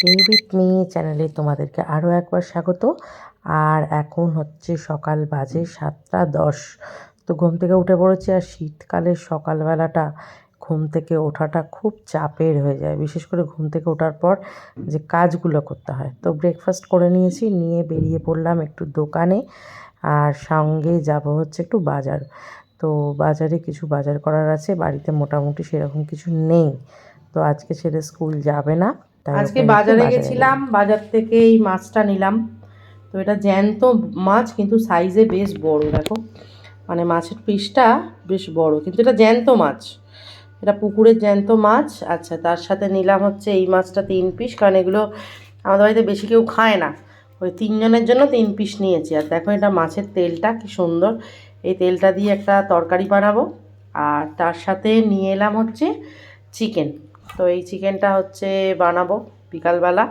Day with me চ্যানেলে তোমাদেরকে আরও একবার স্বাগত। আর এখন হচ্ছে সকাল বাজে সাতটা দশ। তো ঘুম থেকে উঠে পড়েছি আর শীতকালের সকালবেলাটা ঘুম থেকে ওঠাটা খুব চাপের হয়ে যায়। বিশেষ করে ঘুম থেকে ওঠার পর যে কাজগুলো করতে হয়। তো ব্রেকফাস্ট করে নিয়েছি, নিয়ে বেরিয়ে পড়লাম একটু দোকানে। আর সঙ্গে যাব হচ্ছে একটু বাজার। তো বাজারে কিছু বাজার করার আছে, বাড়িতে মোটামুটি সেরকম কিছু নেই। তো আজকে ছেলে স্কুল যাবে না। আজকে বাজারে গেছিলাম বাজার থেকে এই মাছটা নিলাম। তো এটা জ্যান্ত মাছ কিন্তু সাইজে বেশ বড় দেখো। মানে মাছের পিসটা বেশ বড় কিন্তু এটা জ্যান্ত মাছ। এটা পুকুরের জ্যান্ত মাছ। আচ্ছা তার সাথে নিলাম হচ্ছে এই মাছটা তিন পিস কারণ এগুলো আমাদের বাড়িতে বেশি কেউ খায় না। ওই তিনজনের জন্য তিন পিস নিয়েছি। আর দেখো এটা মাছের তেলটা কি সুন্দর। এই তেলটা দিয়ে একটা তরকারি বানাবো। আর তার সাথে নিয়ে এলাম হচ্ছে চিকেন তো এই চিকেনটা হচ্ছে বানাবো বিকালবেলা।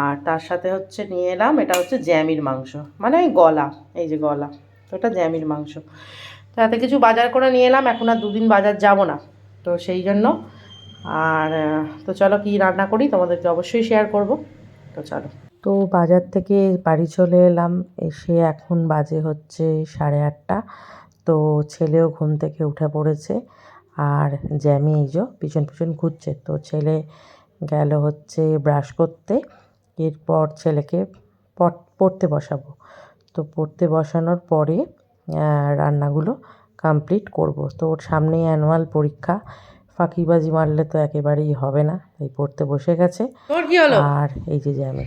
আর তার সাথে হচ্ছে নিয়ে এলাম, এটা হচ্ছে জ্যামির মাংস। মানে ওই গলা, এই যে গলা, তো এটা জ্যামির মাংস। তো এত কিছু বাজার করে নিয়ে এলাম, এখন আর দুদিন বাজার যাব না, তো সেই জন্য। আর তো চলো কি রান্না করি, তোমাদেরকে অবশ্যই শেয়ার করব। তো চলো। তো বাজার থেকে বাড়ি চলে এলাম, এসে এখন বাজে হচ্ছে সাড়ে আটটা। তো ছেলেও ঘুম থেকে উঠে পড়েছে। আর জ্যামি এই যে পিছন পিছন ঘুরছে। তো ছেলে গেল হচ্ছে ব্রাশ করতে। এরপর ছেলেকে পড়- পড়তে বসাবো। তো পড়তে বসানোর পরে রান্নাগুলো কমপ্লিট করব। তো ওর সামনেই অ্যানুয়াল পরীক্ষা। ফাঁকিবাজি মারলে তো একেবারেই হবে না। এই পড়তে বসে গেছে। আর এই যে জ্যামি।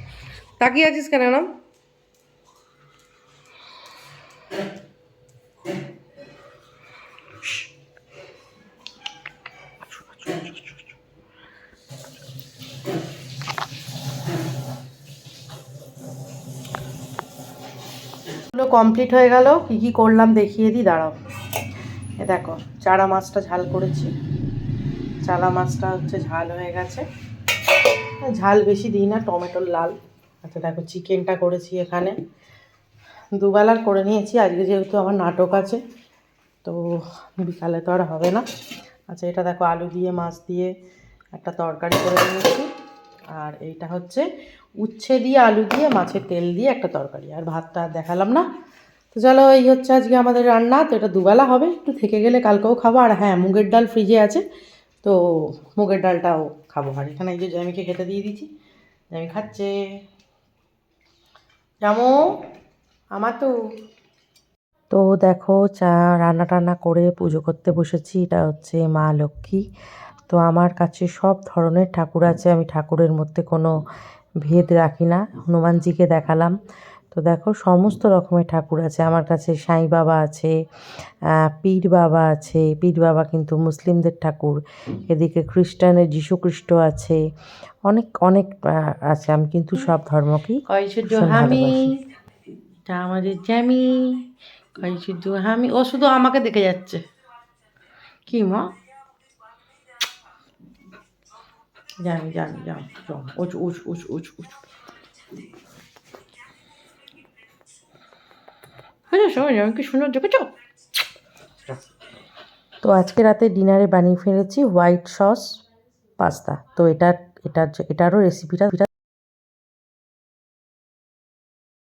তাকিয়ে আছিস কেন কমপ্লিট হয়ে গেল। কি কি করলাম দেখিয়ে দিই, দাঁড়াও। এ দেখো, চারা মাছটা ঝাল করেছি। চালা মাছটা হচ্ছে ঝাল হয়ে গেছে। ঝাল বেশি দিই না, টমেটোর লাল। আচ্ছা দেখো, চিকেনটা করেছি এখানে। দুবেলার করে নিয়েছি, আজকে যেহেতু আমার নাটক আছে, তো বিকালে তো আর হবে না। আচ্ছা এটা দেখো, আলু দিয়ে, মাছ দিয়ে একটা তরকারি করে নিয়েছি। আর এইটা হচ্ছে উচ্ছে দিয়ে আলু দিয়ে মাছের তেল দিয়ে একটা তরকারি। আর ভাতটা দেখালাম না। তো চলো, এই হচ্ছে আজকে আমাদের রান্না। তো এটা দুবেলা হবে, একটু থেকে গেলে কালকেও খাব। আর হ্যাঁ মুগের ডাল ফ্রিজে আছে, তো মুগের ডালটাও খাব। আর এখানে এই যে জ্যামিকে খেতে দিয়ে দিচ্ছি। জ্যামি খাচ্ছে। জামো, আমার তো। তো দেখো, চা রান্না টান্না করে পুজো করতে বসেছি। এটা হচ্ছে মা লক্ষ্মী। তো আমার কাছে সব ধরনের ঠাকুর আছে আমি ঠাকুরের মধ্যে কোনো ভেদ রাখি না। হনুমানজিকে দেখালাম। তো দেখো সমস্ত রকমের ঠাকুর আছে। আমার কাছে সাঁই বাবা আছে পীর বাবা আছে। পীর বাবা কিন্তু মুসলিমদের ঠাকুর। এদিকে খ্রিস্টানের যীশু খ্রিস্ট আছে। অনেক অনেক আছে। আমি কিন্তু সব ধর্মকেই। তা আমাদের জ্যামি। শুধু আমি? ও শুধু আমাকে দেখে যাচ্ছে। কি মা? জানি জানি জানি উচ উচ উচ উচ উচ কি সুন্দর দেখেছ? তো আজকে রাতে ডিনারে বানিয়ে ফেলেছি হোয়াইট সস পাস্তা। তো এটা, এটার এটারও রেসিপিটা